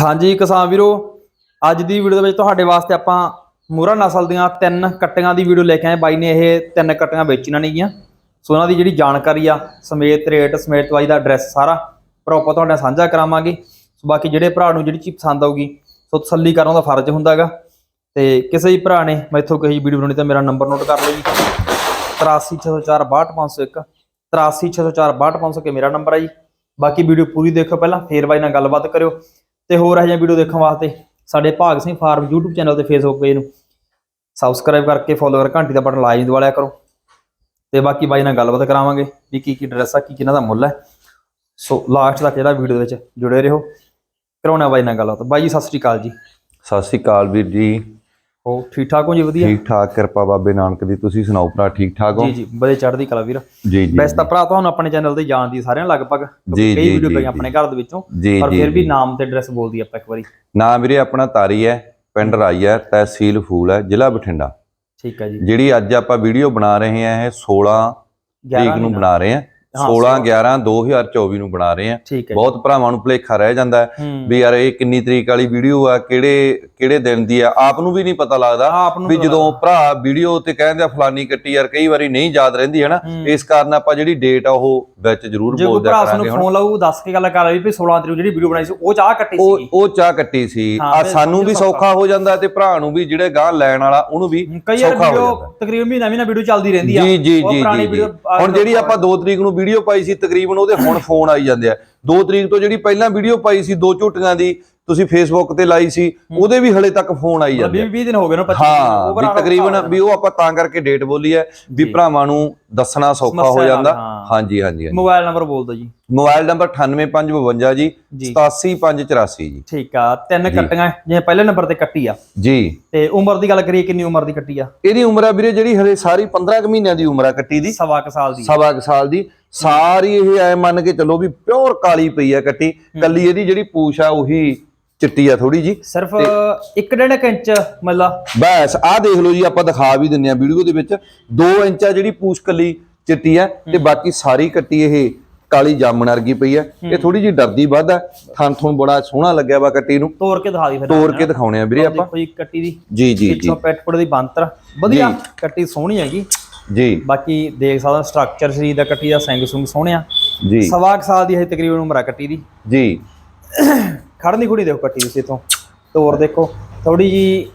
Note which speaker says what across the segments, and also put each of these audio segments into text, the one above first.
Speaker 1: ਹਾਂਜੀ ਕਿਸਾਨ ਵੀਰੋ, ਅੱਜ ਦੀ ਵੀਡੀਓ ਦੇ ਵਿੱਚ ਤੁਹਾਡੇ ਵਾਸਤੇ ਆਪਾਂ ਮੂਰਾ ਨਸਲ ਦੀਆਂ ਤਿੰਨ ਕੱਟੀਆਂ ਦੀ ਵੀਡੀਓ ਲੈ ਕੇ ਆਏ। ਬਾਈ ਨੇ ਇਹ ਤਿੰਨ ਕੱਟੀਆਂ ਵੇਚੀਆਂ ਨੇਗੀਆਂ। ਸੋ ਉਹਨਾਂ ਦੀ ਜਿਹੜੀ ਜਾਣਕਾਰੀ ਆ, ਸਮੇਤ ਰੇਟ ਸਮੇਤ ਦਵਾਈ ਦਾ ਐਡਰੈਸ ਸਾਰਾ ਪ੍ਰੋਪਰ ਤੁਹਾਡੇ ਨਾਲ ਸਾਂਝਾ ਕਰਾਵਾਂਗੇ। ਸੋ ਬਾਕੀ ਜਿਹੜੇ ਭਰਾ ਨੂੰ ਜਿਹੜੀ ਚੀਜ਼ ਪਸੰਦ ਆਊਗੀ, ਸੋ ਤਸੱਲੀ ਕਰਨ ਦਾ ਫਰਜ਼ ਹੁੰਦਾਗਾ। ਤੇ ਕਿਸੇ ਵੀ ਭਰਾ ਨੇ ਮੈਥੋਂ ਕਹੀ ਵੀਡੀਓ ਬਣਾਉਣੀ ਤਾਂ ਮੇਰਾ ਨੰਬਰ ਨੋਟ ਕਰ ਲਓ ਜੀ। 8360462501 8360462501 ਕੇ ਮੇਰਾ ਨੰਬਰ ਆ ਜੀ। ਬਾਕੀ ਵੀਡੀਓ ਪੂਰੀ ਦੇਖੋ ਪਹਿਲਾਂ, ਫੇਰ ਬਾਈ ਨਾਲ ਗੱਲਬਾਤ ਕਰਿਓ। ਤੇ ਹੋਰ ਇਹੋ ਜਿਹੀਆਂ ਵੀਡੀਓ ਦੇਖਣ ਵਾਸਤੇ ਸਾਡੇ Bhag Singh farm YouTube channel ਤੇ Facebook ਪੇਜ ਨੂੰ ਸਬਸਕ੍ਰਾਈਬ ਕਰਕੇ ਫੋਲੋ ਕਰ, ਘੰਟੀ ਦਾ ਬਟਨ ਲਾਜ਼ਮੀ ਦਬਾ ਲਿਆ ਕਰੋ। ਤੇ ਬਾਕੀ ਬਾਈ ਨਾਲ ਗੱਲਬਾਤ ਕਰਾਵਾਂਗੇ ਵੀ ਕੀ ਕੀ ਡਰੈਸ ਆ, ਕੀ ਕਿਹਨਾਂ ਦਾ ਮੁੱਲ ਹੈ ਸੋ ਲਾਸਟ ਤੱਕ ਜਿਹੜਾ ਵੀਡੀਓ ਦੇ ਵਿੱਚ ਜੁੜੇ ਰਹੋ। ਕਰਾਉਣਾ ਬਾਈ ਨਾਲ ਗੱਲਬਾਤ। ਬਾਈ ਜੀ, ਸਤਿ ਸ੍ਰੀ ਅਕਾਲ ਜੀ।
Speaker 2: ਸਤਿ ਸ੍ਰੀ ਅਕਾਲ ਵੀਰ ਜੀ।
Speaker 1: ਹੋ ਠੀਕ ਠਾਕ ਹੋ ਜੀ? ਵਧੀਆ?
Speaker 2: ਠੀਕ ਠਾਕ ਕਿਰਪਾ ਬਾਬੇ ਨਾਨਕ ਦੀ। ਤੁਸੀਂ ਸੁਣਾਓ ਭਰਾ ਠੀਕ ਠਾਕ ਹੋ?
Speaker 1: ਜੀ ਜੀ ਬੜੇ ਚੜ੍ਹਦੀ ਕਲਾ ਵੀਰ।
Speaker 2: ਜੀ ਜੀ
Speaker 1: ਵੈਸੇ ਤਾਂ ਭਰਾ ਤੁਹਾਨੂੰ ਆਪਣੇ ਚੈਨਲ ਤੇ ਜਾਣਦੀ ਸਾਰਿਆਂ ਲਗਭਗ। ਕਈ ਵੀਡੀਓ ਪਈਆਂ। ਆਪਣੇ ਘਰ ਦੇ ਵਿੱਚੋਂ ਪਰ ਫਿਰ ਵੀ। ਨਾਮ ਤੇ ਐਡਰੈਸ ਬੋਲਦੀ ਆਪਾਂ ਇੱਕ ਵਾਰੀ।
Speaker 2: ਨਾਂ ਵੀਰੇ ਆਪਣਾ ਤਾਰੀ ਹੈ ਪਿੰਡ ਰਾਈ ਹੈ ਤਹਿਸੀਲ ਫੂਲ ਹੈ ਜ਼ਿਲ੍ਹਾ ਬਠਿੰਡਾ।
Speaker 1: ਠੀਕ ਹੈ ਜੀ।
Speaker 2: ਜਿਹੜੀ ਅੱਜ ਆਪਾਂ ਵੀਡੀਓ ਬਣਾ ਰਹੇ ਹਾਂ ਇਹ 16 ਤਰੀਕ ਨੂੰ ਬਣਾ ਰਹੇ ਹਾਂ, 16 11 2024 ਨੂੰ ਬਣਾ ਰਹੇ ਹੈ। ਬਹੁਤ ਭਰਾਵਾਂ ਨੂੰ ਭੁਲੇਖਾ ਰਹਿ ਜਾਂਦਾ ਵੀ ਯਾਰ ਇਹ ਕਿੰਨੀ ਤਰੀਕ ਵਾਲੀ ਵੀਡੀਓ ਆ ਕਿਹੜੇ ਕਿਹੜੇ ਦਿਨ ਦੀ ਆ ਆਪ ਨੂੰ ਵੀ ਨਹੀਂ ਪਤਾ ਲੱਗਦਾ। ਵੀ ਜਦੋਂ ਭਰਾ ਵੀਡੀਓ ਤੇ ਕਹਿੰਦੇ ਆ ਫਲਾਨੀ ਕੱਟੀ ਯਾਰ ਕਈ ਵਾਰੀ ਨਹੀਂ ਯਾਦ ਰਹਿੰਦੀ ਹੈ। ਨਾ। ਇਸ ਕਾਰਨ ਆਪਾਂ ਜਿਹੜੀ ਡੇਟ ਆ ਉਹ ਵਿੱਚ ਜ਼ਰੂਰ
Speaker 1: ਜੇ
Speaker 2: ਬੋਲਦਿਆ
Speaker 1: ਭਰਾ
Speaker 2: ਕਰਾਂਗੇ
Speaker 1: ਸਾਨੂੰ
Speaker 2: ਹੁਣ
Speaker 1: ਫੋਨ ਲਾਊ ਦੱਸ ਕੇ ਗੱਲ ਕਰ ਲਈ ਵੀ 16 ਤਰੀਕ ਜਿਹੜੀ ਵੀਡੀਓ ਬਣਾਈ ਸੀ ਉਹ ਚਾਹ ਕੱਟੀ ਸੀਗੀ।
Speaker 2: ਉਹ ਚਾਹ ਕੱਟੀ ਸੀ। ਆ ਸਾਨੂੰ ਵੀ ਸੌਖਾ ਹੋ ਜਾਂਦਾ ਤੇ ਭਰਾ ਨੂੰ ਵੀ ਜਿਹੜੇ ਗਾਂ ਲੈਣ ਵਾਲਾ ਉਹਨੂੰ ਵੀ ਸੌਖਾ ਹੋ ਜਾਂਦਾ।
Speaker 1: ਤਕਰੀਬਨ ਮਹੀਨਾ ਮਹੀਨਾ ਵੀਡੀਓ ਚੱਲਦੀ ਰਹਿੰਦੀ ਆ।
Speaker 2: ਜੀ ਜੀ ਜੀ ਜੀ ਜੀ। ਹੁਣ ਜਿਹੜੀ ਆਪਾਂ 2 ਤਰੀਕ ਨੂੰ ਵੀਡੀਓ ਪਾਈ ਸੀ ਤਕਰੀਬਨ ਉਹਦੇ ਹੁਣ ਫੋਨ ਆਈ ਜਾਂਦੇ ਆ। 2 ਤਰੀਕ ਤੋਂ ਜਿਹੜੀ ਪਹਿਲਾਂ ਵੀਡੀਓ ਪਾਈ ਸੀ ਦੋ ਝੋਟੀਆਂ ਦੀ ਤੁਸੀਂ ਫੇਸਬੁੱਕ ਤੇ ਲਾਈ ਸੀ ਉਹਦੇ ਵੀ ਹਲੇ ਤੱਕ ਫੋਨ ਆਈ ਜਾਂਦੇ
Speaker 1: 20
Speaker 2: ਆ।
Speaker 1: 20 ਦਿਨ ਹੋ ਗਏ ਨਾ 25
Speaker 2: ਹਾਂ ਵੀ ਤਕਰੀਬਨ ਵੀ ਉਹ ਆਪਾਂ ਤਾਂ ਕਰਕੇ ਡੇਟ ਬੋਲੀ ਹੈ ਵੀ। ਭਰਾਵਾਂ ਨੂੰ ਦੱਸਣਾ ਸੌਖਾ ਹੋ ਜਾਂਦਾ। ਹਾਂਜੀ ਹਾਂਜੀ।
Speaker 1: ਮੋਬਾਈਲ ਨੰਬਰ ਬੋਲ ਦਿਓ ਜੀ।
Speaker 2: ਮੋਬਾਈਲ ਨੰਬਰ 98552 ਜੀ
Speaker 1: ਜੀ।
Speaker 2: 87584 ਜੀ।
Speaker 1: ਠੀਕ ਆ ਤਿੰਨ ਕੱਟੀਆਂ ਜਿਵੇਂ ਪਹਿਲੇ ਨੰਬਰ ਤੇ ਕੱਟੀ ਆ।
Speaker 2: ਜੀ।
Speaker 1: ਤੇ ਉਮਰ ਦੀ ਗੱਲ ਕਰੀਏ ਕਿੰਨੀ ਉਮਰ ਦੀ ਕੱਟੀ ਆ?
Speaker 2: ਇਹਦੀ ਉਮਰ ਆ ਵੀਰੇ ਜਿਹੜੀ ਹਲੇ ਸਾਰੀ 15 ਕੁ ਮਹੀਨਿਆਂ ਦੀ ਉਮਰ ਆ ਕੱਟੀ ਦੀ।
Speaker 1: ਸਵਾ ਕੁ ਸਾਲ ਦੀ।
Speaker 2: ਸਵਾ ਕੁ ਸਾਲ ਦੀ। ਸਾਰੀ ਇਹ ਐ ਮੰਨ ਕੇ ਚੱਲੋ ਵੀ ਪਿਓਰ ਕਾਲੀ ਪਈ ਆ ਕੱਟੀ ਕੱਲੀ ਇਹਦੀ ਜਿਹੜੀ ਪੂਛ ਆ ਉਹੀ ਚਿੱਟੀ ਆ ਥੋੜੀ ਜੀ
Speaker 1: ਸਿਰਫ 1.5 ਇੰਚ ਮਤਲਬ
Speaker 2: ਬਸ ਆਹ ਦੇਖ ਲਓ ਜੀ ਆਪਾਂ ਦਿਖਾ ਵੀ ਦਿੰਨੇ ਆ ਵੀਡੀਓ ਦੇ ਵਿੱਚ। 2 ਇੰਚ ਆ ਜਿਹੜੀ ਪੂਛ ਕੱਲੀ ਚਿੱਟੀ ਆ ਤੇ ਬਾਕੀ ਸਾਰੀ ਕੱਟੀ ਇਹ ਕਾਲੀ ਜਾਮਣ ਵਰਗੀ ਪਈ ਆ। ਇਹ ਥੋੜੀ ਜੀ ਡਰਦੀ ਵੱਧ ਆ। ਥਣ ਥਣ ਬੜਾ ਸੋਹਣਾ ਲੱਗਿਆ ਵਾ ਕੱਟੀ ਨੂੰ।
Speaker 1: ਤੋੜ ਕੇ ਦਿਖਾ ਦੀ ਫਿਰ
Speaker 2: ਤੋੜ ਕੇ ਦਿਖਾਉਣੇ ਆ ਵੀਰੇ ਆਪਾਂ
Speaker 1: ਦੇਖੋ ਜੀ ਕੱਟੀ ਦੀ।
Speaker 2: ਜੀ ਜੀ ਜੀ।
Speaker 1: ਪਿੱਛੋਂ ਪੈਟਪੜ ਦੀ ਬੰਤਰ ਵਧੀਆ ਕੱਟੀ ਸੋਹਣੀ ਹੈਗੀ।
Speaker 2: ਜੀ।
Speaker 1: ਬਾਕੀ ਦੇਖ ਸਕਦਾ ਸਟਰਕਚਰ ਸਰੀਰ ਦਾ ਕੱਟੀ ਦਾ ਸਿੰਘ ਸੁੰਗ ਸੋਹਣਿਆ।
Speaker 2: ਜੀ।
Speaker 1: ਸਵਾ ਕੁ ਸਾਲ ਦੀ ਹੈ ਤਕਰੀਬਨ ਉਮਰ ਆ ਕੱਟੀ ਦੀ।
Speaker 2: ਜੀ।
Speaker 1: ਖੜਨੀ ਖੁੜੀ ਦੇਖੋ ਕੱਟੀ ਤੁਸੀਂ ਇਥੋਂ। ਤੋਰ ਦੇਖੋ। ਥੋੜੀ ਜੀ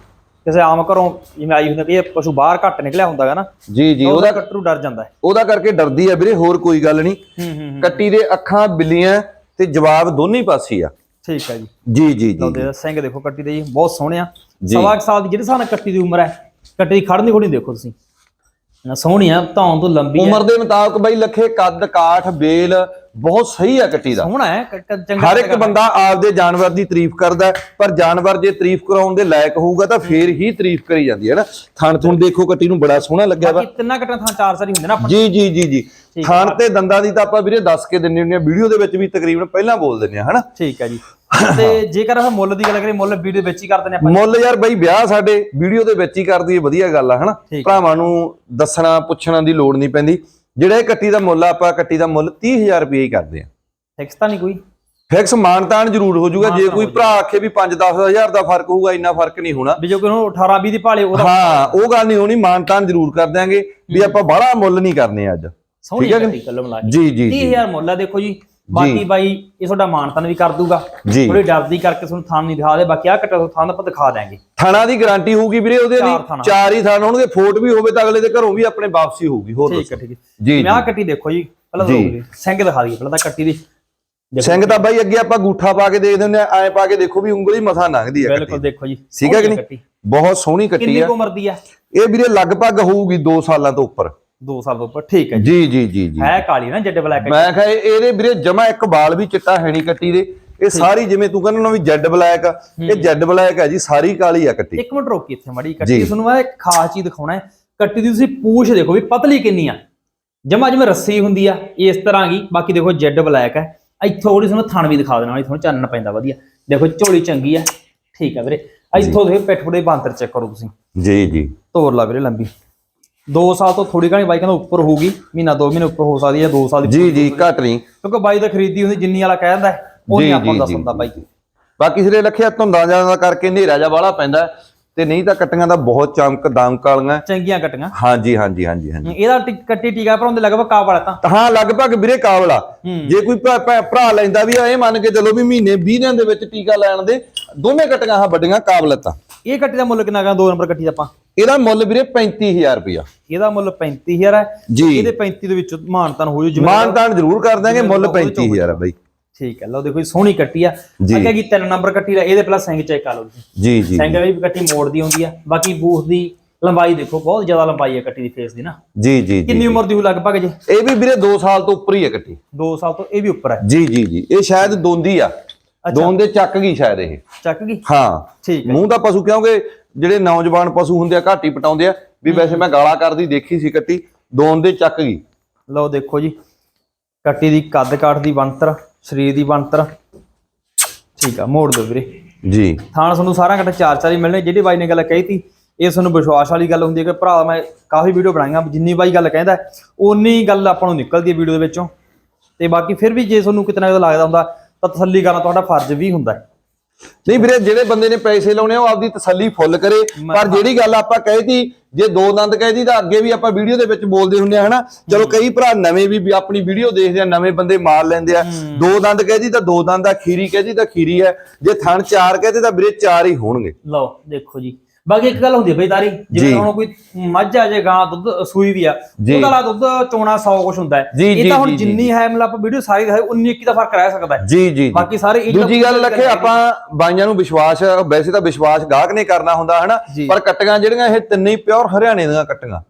Speaker 1: ਕਿਸੇ ਆਮ ਘਰੋਂ ਜਿਵੇਂ ਆਈ ਹੁੰਦੀ ਇਹ ਪਸ਼ੂ ਬਾਹਰ ਘੱਟ ਨਿਕਲਿਆ ਹੁੰਦਾਗਾ ਨਾ
Speaker 2: ਜੀ ਜੀ
Speaker 1: ਉਹਦਾ
Speaker 2: ਉਹਦਾ
Speaker 1: ਕੱਟਰੂ ਡਰ ਜਾਂਦਾ ਹੈ।
Speaker 2: ਉਹਦਾ ਕਰਕੇ ਡਰਦੀ ਆ ਵੀਰੇ ਹੋਰ ਕੋਈ ਗੱਲ ਨਹੀਂ।
Speaker 1: ਹੂੰ ਹੂੰ
Speaker 2: ਕੱਟੀ ਦੇ ਅੱਖਾਂ ਬਿੱਲੀਆਂ ਤੇ ਜਵਾਬ ਦੋਨੇ ਪਾਸੇ ਆ।
Speaker 1: ਠੀਕ ਹੈ ਜੀ।
Speaker 2: ਜੀ ਜੀ ਜੀ
Speaker 1: ਲਓ ਦੇ ਸਿੰਘ ਦੇਖੋ ਕੱਟੀ ਦੇ ਜੀ ਬਹੁਤ ਸੋਹਣਿਆ। ਸਵਾ ਕੁ ਸਾਲ ਦੀ ਜਿਹੜੇ ਨਾਲ ਕੱਟੀ ਦੀ ਉਮਰ ਹੈ ਕੱਟੀ ਦੀ ਖੜਨੀ ਖੁੜੀ ਦੇਖੋ ਤੁਸੀਂ। ਸੋਹਣੀ ਆ ਧੌਣ ਤੋਂ ਲੰਬੀ
Speaker 2: ਉਮਰ ਦੇ ਮੁਤਾਬਕ ਬਈ ਲੱਖੇ ਕੱਦ ਕਾਠ ਬੇਲ ਬਹੁਤ ਸਹੀ ਆ ਕੱਟੀ ਦਾ।
Speaker 1: ਸੋਹਣਾ ਹੈ ਚੰਗਾ
Speaker 2: ਹਰ ਇੱਕ ਬੰਦਾ ਆਪਦੇ ਜਾਨਵਰ ਦੀ ਤਾਰੀਫ ਕਰਦਾ ਪਰ ਜਾਨਵਰ ਜੇ ਤਾਰੀਫ ਕਰਾਉਣ ਦੇ ਲਾਇਕ ਹੋਊਗਾ ਤਾਂ ਫੇਰ ਹੀ ਤਾਰੀਫ ਕਰੀ ਜਾਂਦੀ ਹੈ ਨਾ। ਥਣ ਥੁਣ ਦੇਖੋ ਕੱਟੀ ਨੂੰ ਬੜਾ ਸੋਹਣਾ ਲੱਗਿਆ ਵਾ।
Speaker 1: ਬਾਕੀ ਤਿੰਨਾਂ ਕੱਟਾਂ ਥਾਂ ਚਾਰ ਸਾਰੀ ਹੁੰਦੇ ਨਾ
Speaker 2: ਜੀ ਜੀ ਜੀ ਜੀ। ਥਣ ਤੇ ਦੰਦਾਂ ਦੀ ਤਾਂ ਆਪਾਂ ਵੀਰੇ ਦੱਸ ਕੇ ਦਿੰਨੇ ਹੁੰਦੇ ਆ ਵੀਡੀਓ ਦੇ ਵਿੱਚ ਵੀ ਤਕਰੀਬਨ ਪਹਿਲਾਂ ਬੋਲ ਦਿੰਨੇ ਆ ਹਨਾ?
Speaker 1: ਠੀਕ ਹੈ ਜੀ। ਤੇ ਜੇਕਰ ਆਪਾਂ ਮੁੱਲ ਦੀ ਗੱਲ ਕਰੀਏ ਮੁੱਲ ਵੀਡੀਓ ਵਿੱਚ ਹੀ ਕਰ ਦਿੰਦੇ ਆਪਾਂ।
Speaker 2: ਮੁੱਲ ਯਾਰ ਬਈ ਵਿਆਹ ਸਾਡੇ ਵੀਡੀਓ ਦੇ ਵਿੱਚ ਹੀ ਕਰਦੀ ਹੈ ਵਧੀਆ ਗੱਲ ਆ ਹਨਾ? ਭਰਾਵਾਂ ਨੂੰ ਦੱਸਣਾ ਪੁੱਛਣਾ ਦੀ ਲੋੜ ਨਹੀਂ ਪੈਂਦੀ। ਜਿਹੜਾ ਇਹ ਕੱਟੀ ਦਾ ਮੁੱਲ ਆ, ਆਪਾਂ ਕੱਟੀ ਦਾ ਮੁੱਲ 30000 ਰੁਪਏ ਹੀ ਕਰਦੇ ਆ।
Speaker 1: ਫਿਕਸ ਤਾਂ ਨਹੀਂ ਕੋਈ?
Speaker 2: ਫਿਕਸ ਮਾਨਤਾਨ ਜ਼ਰੂਰ ਹੋ ਜਾਊਗਾ। ਜੇ ਕੋਈ ਭਰਾ ਆਖੇ ਵੀ 5-10000 ਦਾ ਫ਼ਰਕ ਹੋਊਗਾ ਇੰਨਾ ਫ਼ਰਕ ਨਹੀਂ ਹੋਣਾ।
Speaker 1: ਵੀ ਜੋ ਕੋਈ ਉਹਨੂੰ 18 20 ਦੀ ਭਾਲੇ ਉਹਦਾ
Speaker 2: ਹਾਂ ਉਹ ਗੱਲ ਨਹੀਂ ਹੋਣੀ ਮਾਨਤਾਨ ਜ਼ਰੂਰ ਕਰ ਦਿਆਂਗੇ। ਵੀ ਆਪਾਂ ਬਾਹਲਾ ਮੁੱਲ ਨਹੀਂ ਕਰਨੇ ਅੱਜ। ਠੀਕ ਹੈ ਜੀ ਜੀ ਜੀ।
Speaker 1: 30000 ਮੁੱਲ ਆ ਦੇਖੋ ਜੀ। ਬਾਕੀ ਬਾਈ ਇਹ ਤੁਹਾਡਾ ਮਾਨਤਨ ਵੀ ਕਰ ਦੂਗਾ। ਥੋੜੀ ਡਰਦੀ ਕਰਕੇ ਤੁਹਾਨੂੰ ਥਾਨ ਨਹੀਂ ਦਿਖਾ ਦੇ ਬਾਕੀ ਆ ਕੱਟਾ ਥਾਨ ਆਪਾਂ ਦਿਖਾ ਦਾਂਗੇ
Speaker 2: ਥਾਣਾ ਦੀ ਗਾਰੰਟੀ ਹੋਊਗੀ ਵੀਰੇ ਉਹਦੇ ਦੀ
Speaker 1: ਥਾਣਾ।
Speaker 2: ਚਾਰ ਹੀ ਥਾਣ ਹੋਣਗੇ ਫੋਟ ਵੀ ਹੋਵੇ ਤਾਂ ਅਗਲੇ ਦੇ ਘਰੋਂ ਵੀ ਆਪਣੇ ਵਾਪਸੀ ਹੋਊਗੀ ਹੋਰ
Speaker 1: ਠੀਕ ਹੈ। ਠੀਕ ਹੈ।
Speaker 2: ਜੀ
Speaker 1: ਮੈਂ ਆ ਕੱਟੀ ਦੇਖੋ ਜੀ ਪਹਿਲਾਂ। ਦੇਖੋ ਸਿੰਘ ਦਿਖਾ ਦਈਏ ਪਹਿਲਾਂ ਤਾਂ ਕੱਟੀ ਦੀ।
Speaker 2: ਸਿੰਘ ਤਾਂ ਬਾਈ ਅੱਗੇ ਆਪਾਂ ਗੂਠਾ ਪਾ ਕੇ ਦੇਖ ਦਿੰਦੇ ਆ ਐ ਪਾ ਕੇ ਦੇਖੋ ਵੀ ਉਂਗਲੀ ਮਥਾ ਲੰਘਦੀ ਆ
Speaker 1: ਬਿਲਕੁਲ ਦੇਖੋ ਜੀ
Speaker 2: ਠੀਕ ਹੈ ਕਿ ਨਹੀਂ। ਬਹੁਤ ਸੋਹਣੀ ਕੱਟੀ
Speaker 1: ਕਿੰਨੀ
Speaker 2: ਆ।
Speaker 1: ਕੁ ਉਮਰ ਦੀ ਆ?
Speaker 2: ਇਹ ਵੀਰੇ ਲਗਭਗ ਹੋਊਗੀ 2 ਸਾਲਾਂ ਤੋਂ ਉੱਪਰ।
Speaker 1: 2 ਸਾਲ ਤੋਂ ਉੱਪਰ ਠੀਕ ਹੈ ਜੀ।
Speaker 2: ਜੀ ਜੀ ਜੀ
Speaker 1: ਹੈ ਕਾਲੀ ਨਾ ਜੱਡ ਬਲੈਕ
Speaker 2: ਮੈਂ ਕਿਹਾ ਇਹ- ਇਹਦੇ ਵੀਰੇ ਜਮਾ ਇੱਕ ਬਾਲ ਵੀ ਚਿੱਟਾ ਹੈ ਨਹੀਂ ਕੱਟੀ ਦੇ। ਇਹ ਸਾਰੀ ਜਿਵੇਂ ਤੂੰ ਕਹਿੰਦਾ ਨਾ ਵੀ ਜੈਡ ਬਲੈਕ ਇਹ ਜੈਡ ਬਲੈਕ ਹੈ ਜੀ ਸਾਰੀ ਕਾਲੀ ਆ ਕੱਟੀ।
Speaker 1: ਇੱਕ ਮਿੰਟ ਰੋਕੀ ਇੱਥੇ ਮੜੀ ਕੱਟੀ
Speaker 2: ਜੀ।
Speaker 1: ਤੁਹਾਨੂੰ ਮੈਂ ਇੱਕ ਖਾਸ ਚੀਜ਼ ਦਿਖਾਉਣਾ ਹੈ। ਕੱਟੀ ਦੀ ਤੁਸੀਂ ਪੂਛ ਦੇਖੋ ਵੀ ਪਤਲੀ ਕਿੰਨੀ ਆ। ਜਮਾ ਜਿਵੇਂ ਰੱਸੀ ਹੁੰਦੀ ਆ ਇਸ ਤਰ੍ਹਾਂ ਦੀ। ਬਾਕੀ ਦੇਖੋ ਜੈਡ ਬਲੈਕ ਹੈ। ਇੱਥੋਂ ਥੋੜੀ ਤੁਹਾਨੂੰ ਥਣ ਵੀ ਦਿਖਾ ਦੇਣਾ ਤੁਹਾਨੂੰ ਚਾਨਣ ਪੈਂਦਾ ਵਧੀਆ। ਦੇਖੋ ਝੋਲੀ ਚੰਗੀ ਆ। ਠੀਕ ਆ ਵੀਰੇ। ਇੱਥੋਂ ਦੇ ਪਿੱਠ ਪੁੜੇ ਬਾਂਤਰ ਚੈੱਕ ਕਰੋ ਤੁਸੀਂ।
Speaker 2: ਜੀ ਜੀ।
Speaker 1: ਤੋਰ ਲਾ ਵੀਰੇ ਲੰਬੀ। 2 ਸਾਲ ਤੋਂ ਥੋੜੀ ਘਣੀ ਬਾਈ ਕਹਿੰਦਾ ਉੱਪਰ ਹੋਊਗੀ ਮਹੀਨਾ 2 ਮਹੀਨੇ ਉੱਪਰ ਹੋ ਸਕਦੀ ਹੈ 2 ਸਾਲ ਦੀ
Speaker 2: ਜੀ ਜੀ ਘਟ ਨਹੀਂ।
Speaker 1: ਕਿਉਂਕਿ ਬਾਈ ਤਾਂ ਖਰੀਦੀ ਹੁੰਦੀ ਜਿੰਨੀ ਵਾਲਾ ਕਹਿ ਦਿੰਦਾ ਹੈ, ਉਹ
Speaker 2: ਜੀ,
Speaker 1: ਨਹੀਂ ਆਪਾਂ
Speaker 2: ਜੀ,
Speaker 1: ਦੱਸ
Speaker 2: ਜੀ,
Speaker 1: ਹੁੰਦਾ ਬਾਈ।
Speaker 2: ਬਾਕੀ ਸਿਰੇ ਲਖਿਆ ਧੁੰਦਾਂ ਜ਼ਿਆਦਾ ਕਰਕੇ ਹਨੇਰਾ ਜਿਹਾ ਵਾਲਾ ਪੈਂਦਾ ਤੇ ਨਹੀਂ ਤਾਂ ਕੱਟੀਆਂ ਦਾ ਬਹੁਤ ਚਮਕ ਦਮਕ ਵਾਲੀਆਂ।
Speaker 1: ਚੰਗੀਆਂ ਕੱਟੀਆਂ।
Speaker 2: ਹਾਂਜੀ ਹਾਂਜੀ ਹਾਂਜੀ ਹਾਂਜੀ।
Speaker 1: ਇਹਦਾ ਕੱਟੀ ਟੀਕਾ ਭਰਾਉਂਦੇ ਲਗਭਗ ਕਾਬ ਵਾਲਾ ਤਾਂ।
Speaker 2: ਹਾਂ ਲਗਭਗ ਵੀਰੇ ਕਾਬਲਾ
Speaker 1: ਹੂੰ।
Speaker 2: ਜੇ ਕੋਈ ਭਰਾ- ਲੈਂਦਾ ਵੀ ਇਹ ਮੰਨ ਕੇ ਚਲੋ ਵੀ ਮਹੀਨੇ 20 ਦਿਨ ਦੇ ਵਿੱਚ ਟੀਕਾ ਲੈਣ ਦੇ ਦੋਵੇਂ ਕੱਟੀਆਂ ਹਾਂ ਵੱਡੀਆਂ ਕਾਬਲਤਾਂ
Speaker 1: ਇਹ ਕੱਟੀ ਦਾ ਮੁੱਲ ਕਿੰਨਾ ਗਾ? ਦੋ ਨੰਬਰ ਕੱਟੀ ਦਾ ਆਪਾਂ।
Speaker 2: ਇਹਦਾ ਮੁੱਲ ਵੀਰੇ 35000 ਰੁਪਇਆ।
Speaker 1: ਇਹਦਾ ਮੁੱਲ 35000 ਹੈ।
Speaker 2: ਜੀ।
Speaker 1: ਇਹਦੇ 35 ਦੇ ਵਿੱਚ ਮਾਨਤਨ ਹੋ ਜੂ ਜਿਵੇਂ
Speaker 2: ਮਾਨਤਾਨ ਜ਼ਰੂਰ ਕਰ ਦਾਂਗੇ ਮੁੱਲ
Speaker 1: ਉਹਦੇ ਚੋਂ
Speaker 2: 35000 ਆ ਬਾਈ।
Speaker 1: ਠੀਕ ਹੈ ਲਓ ਦੇਖੋ ਜੀ ਸੋਹਣੀ ਕੱਟੀ ਆ। ਅੱਗੇ ਕੀ ਤਿੰਨ ਨੰਬਰ ਕੱਟੀ ਦਾ ਇਹਦੇ ਪਹਿਲਾਂ ਸਿੰਘ ਚੈੱਕ ਕਰ ਲਓ
Speaker 2: ਜੀ। ਜੀ
Speaker 1: ਸਿੰਘ ਵੀ ਕੱਟੀ ਮੋੜ ਦੀ ਆਉਂਦੀ ਆ। ਬਾਕੀ ਬੂਥ ਦੀ ਲੰਬਾਈ ਦੇਖੋ ਬਹੁਤ ਜ਼ਿਆਦਾ ਲੰਬਾਈ ਹੈ ਕੱਟੀ ਦੀ ਫੇਸ ਦੀ ਨਾ।
Speaker 2: ਜੀ ਜੀ
Speaker 1: ਕਿੰਨੀ ਉਮਰ ਦੀ ਹੋ ਲਗਭਗ ਜੇ?
Speaker 2: ਇਹ ਵੀ ਵੀਰੇ 2 ਸਾਲ ਤੋਂ ਉੱਪਰ ਹੀ ਹੈ ਕੱਟੀ।
Speaker 1: 2 ਸਾਲ ਤੋਂ ਇਹ ਵੀ ਉੱਪਰ ਹੈ।
Speaker 2: ਜੀ ਜੀ ਜੀ। ਇਹ ਸ਼ਾਇਦ ਦੋਂਦੀ ਆ। ਦੋਂਦ ਚੱਕ ਗਈ ਸ਼ਾਇਦ ਇਹ।
Speaker 1: ਚੱਕ ਗਈ?
Speaker 2: ਹਾਂ।
Speaker 1: ਠੀਕ ਹੈ।
Speaker 2: ਮੂੰਹ ਦਾ ਪਸ਼ੂ ਕਿਉਂਕਿ ਜਿਹੜੇ ਨੌਜਵਾਨ ਪਸ਼ੂ ਹੁੰਦੇ ਆ ਘੱਟ ਪਟਾਉਂਦੇ ਆ। ਵੀ ਵੈਸੇ ਮੈਂ ਗਾਲਾਂ ਕਰਦੀ ਦੇਖੀ ਸੀ ਕੱਟੀ ਦੋਂਦ ਦੇ ਚੱਕ ਗਈ।
Speaker 1: ਲਓ ਦੇਖੋ ਜੀ ਕੱਟੀ ਦੀ ਕੱਦ ਕਾਠ ਦੀ ਬਣਤਰ ਸਰੀਰ ਦੀ ਬਣਤਰ। ਠੀਕ ਆ ਮੋੜ ਦਿਓ ਵੀਰੇ।
Speaker 2: ਜੀ।
Speaker 1: ਥਾਣ ਤੁਹਾਨੂੰ ਸਾਰਾ ਕੱਟ ਚਾਰ ਚਾਰ ਹੀ ਮਿਲਣੇ। ਜਿਹੜੀ ਬਾਈ ਨੇ ਗੱਲ ਕਹੀ ਤੀ ਇਹ ਤੁਹਾਨੂੰ ਵਿਸ਼ਵਾਸ ਵਾਲੀ ਗੱਲ ਹੁੰਦੀ ਹੈ ਕਿ ਭਰਾ ਮੈਂ ਕਾਫੀ ਵੀਡੀਓ ਬਣਾਈਆਂ ਜਿੰਨੀ ਬਾਈ ਗੱਲ ਕਹਿੰਦਾ ਉਨੀ ਗੱਲ ਆਪਾਂ ਨੂੰ ਨਿਕਲਦੀ ਹੈ ਵੀਡੀਓ ਦੇ ਵਿੱਚੋਂ। ਤੇ ਬਾਕੀ ਫਿਰ ਵੀ ਜੇ ਤੁਹਾਨੂੰ ਕਿਤਨਾ ਕਿਤੇ ਲੱਗਦਾ ਹੁੰਦਾ ਤਾਂ ਤਸੱਲੀ ਕਰਨਾ ਤੁਹਾਡਾ ਫਰਜ਼ ਵੀ ਹੁੰਦਾ ਹੈ।
Speaker 2: ਨਹੀਂ ਵੀਰੇ ਜਿਹੜੇ ਬੰਦੇ ਨੇ ਪੈਸੇ ਲਾਉਣੇ ਉਹ ਆਪਦੀ ਤਸੱਲੀ ਫੁੱਲ ਕਰੇ। ਪਰ ਜਿਹੜੀ ਗੱਲ ਆਪਾਂ ਕਹੀ ਜੇ ਦੋ ਦੰਦ ਕਹਿਦੀ ਤਾਂ ਅੱਗੇ ਵੀ ਆਪਾਂ ਵੀਡੀਓ ਦੇ ਵਿੱਚ ਬੋਲਦੇ ਹੁੰਦੇ ਆ ਹਨਾ? ਚਲੋ ਕਈ ਭਰਾ ਨਵੇਂ ਵੀ ਵੀ ਆਪਣੀ ਵੀਡੀਓ ਦੇਖਦੇ ਆ ਨਵੇਂ ਬੰਦੇ ਮਾਰ ਲੈਂਦੇ ਆ। ਦੋ ਦੰਦ ਕਹਿਦੀ ਤਾਂ ਦੋ ਦੰਦ ਆ ਖੀਰੀ ਕਹਿਦੀ ਤਾਂ ਖੀਰੀ ਹੈ ਜੇ ਥਣ ਚਾਰ ਕਹਦੇ ਤਾਂ ਵੀਰੇ ਚਾਰ ਹੀ ਹੋਣਗੇ।
Speaker 1: ਲਓ ਦੇਖੋ ਜੀ। ਬਾਕੀ ਇੱਕ ਗੱਲ ਹੁੰਦੀ ਹੈ ਬਈ ਤਾਰੀ। ਜਿਵੇਂ ਹੁਣ ਕੋਈ ਮੱਝ ਆ ਜੇ ਗਾਂ ਦੁੱਧ ਸੂਈ ਵੀ ਆ। ਉਹਦਾ ਲਾ ਦੁੱਧ ਚੋਣਾ 100 ਕੁਛ ਹੁੰਦਾ ਹੈ ਇਹ ਤਾਂ ਹੁਣ। ਜਿੰਨੀ ਹੈ ਮਤਲਬ ਆਪਾਂ ਵੀਡੀਓ ਸਾਰੀ ਦਿਖਾਈ 19 21 ਦਾ ਫ਼ਰਕ ਰਹਿ ਸਕਦਾ ਹੈ
Speaker 2: ਜੀ ਜੀ
Speaker 1: ਬਾਕੀ ਸਾਰੇ ਇਹ
Speaker 2: ਦੂਜੀ ਗੱਲ ਲੱਖੇ ਆਪਾਂ ਬਾਈਆਂ ਨੂੰ ਵਿਸ਼ਵਾਸ ਵੈਸੇ ਤਾਂ ਵਿਸ਼ਵਾਸ ਗਾਹਕ ਨੇ ਕਰਨਾ ਹੁੰਦਾ ਹਨਾ। ਪਰ ਕੱਟੀਆਂ ਜਿਹੜੀਆਂ ਇਹ ਤਿੰਨੇ ਪਿਓਰ ਹਰਿਆਣੇ ਦੀਆਂ ਕੱਟੀਆਂ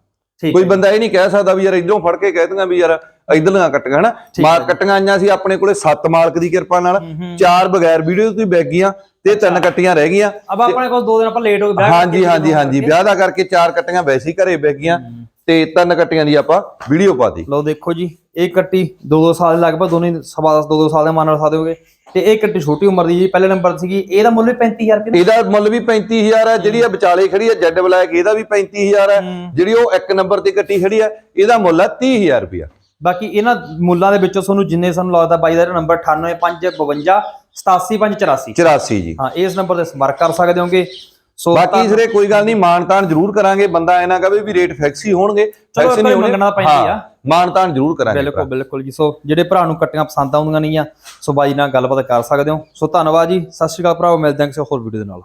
Speaker 2: ਕੋਈ। ਬੰਦਾ ਇਹ ਨਹੀਂ ਕਹਿ ਸਕਦਾ ਵੀ ਯਾਰ ਇਧਰੋਂ ਫੜ ਕੇ ਕਹਿ ਦਿੰਗਾ ਵੀ ਯਾਰ ਇਧਰਲੀਆਂ ਕੱਟੀਆਂ ਹਨਾ? ਮਾਰ ਕੱਟੀਆਂ ਆਈਆਂ ਸੀ ਆਪਣੇ ਕੋਲੇ ਸੱਤ ਮਾਲਕ ਦੀ ਕਿਰਪਾ ਨਾਲ ਚਾਰ ਬਗੈਰ ਵੀਡੀਓ ਤੋਂ ਹੀ ਬੈਗ ਗਈਆਂ ਤੇ ਤਿੰਨ ਕੱਟੀਆਂ ਰਹਿ ਗਈਆਂ।
Speaker 1: ਅਬ ਆਪਣੇ ਕੋਲ ਦੋ ਦਿਨ ਆਪਾਂ ਲੇਟ ਹੋ ਗਏ
Speaker 2: ਹਾਂਜੀ ਹਾਂਜੀ ਹਾਂਜੀ। ਵਿਆਹ ਦਾ ਕਰਕੇ ਚਾਰ ਕੱਟੀਆਂ ਵੈਸੇ ਹੀ ਘਰੇ ਬੈਗ ਗਈਆਂ ਤੇ ਤਿੰਨ ਕੱਟੀਆਂ ਦੀ ਆਪਾਂ ਵੀਡੀਓ ਪਾਤੀ
Speaker 1: ਲਓ ਦੇਖੋ ਜੀ ਇਹ ਕੱਟੀ 2-2 ਸਾਲ ਲਗਭਗ ਦੋਨੇ ਸਵਾ 2-2 ਸਾਲ ਦੇ ਮੰਨ ਲਓ ਸਕਦੇ ਹੋਗੇ ਤੇ ਇਹ ਕੱਟੀ ਛੋਟੀ ਉਮਰ ਦੀ ਜੀ ਪਹਿਲੇ ਨੰਬਰ ਸੀਗੀ। ਇਹਦਾ ਮੁੱਲ ਵੀ 35000 ਰੁਪਏ
Speaker 2: ਇਹਦਾ ਮੁੱਲ ਵੀ 35000 ਹੈ ਜਿਹੜੀ ਆ ਵਿਚਾਲੇ ਖੜੀ ਹੈ ਜੈਡ ਬਲੈਕ ਇਹਦਾ ਵੀ 35000 ਹੈ। ਜਿਹੜੀ ਉਹ ਇੱਕ ਨੰਬਰ ਤੇ ਕੱਟੀ ਖੜੀ ਹੈ ਇਹਦਾ ਮੁੱਲ ਹੈ 30000 ਰੁਪਇਆ।
Speaker 1: ਬਾਕੀ ਇਹਨਾਂ ਮੁੱਲਾਂ ਦੇ ਵਿੱਚੋਂ ਤੁਹਾਨੂੰ ਜਿੰਨੇ ਸਾਨੂੰ ਲੱਗਦਾ ਬਾਈ ਦਾ ਨੰਬਰ 98552 87584
Speaker 2: 84 ਜੀ।
Speaker 1: ਹਾਂ ਇਸ ਨੰਬਰ ਤੇ ਸੰਪਰਕ ਕਰ ਸਕਦੇ ਹੋਗੇ। ਸੋ
Speaker 2: ਬਾਕੀ ਸਿਰੇ ਕੋਈ ਗੱਲ ਨਹੀਂ ਮਾਨਤਾਨ ਜ਼ਰੂਰ ਕਰਾਂਗੇ। ਬੰਦਾ ਐ ਨਾ ਕਹੇ ਵੀ ਰੇਟ ਫਿਕਸ ਹੀ ਹੋਣਗੇ। ਫਿਕਸ
Speaker 1: ਪੈਂਦੀ ਆ।
Speaker 2: ਹਾਂ, ਮਾਨਤਾਨ ਜ਼ਰੂਰ ਕਰਾਂਗੇ
Speaker 1: ਬਿਲਕੁਲ ਬਿਲਕੁਲ ਜੀ। ਸੋ ਜਿਹੜੇ ਭਰਾ ਨੂੰ ਕੱਟੀਆਂ ਪਸੰਦ ਆਉਂਦੀਆਂ ਨਹੀਂ ਆ ਸੋ ਬਾਈ ਨਾਲ ਗੱਲਬਾਤ ਕਰ ਸਕਦੇ ਹੋ। ਸੋ ਧੰਨਵਾਦ ਜੀ। ਸਤਿ ਸ਼੍ਰੀ ਅਕਾਲ ਭਰਾਓ ਮਿਲਦੇ ਹਾਂ ਕਿਸੇ ਹੋਰ ਵੀਡੀਓ ਦੇ ਨਾਲ।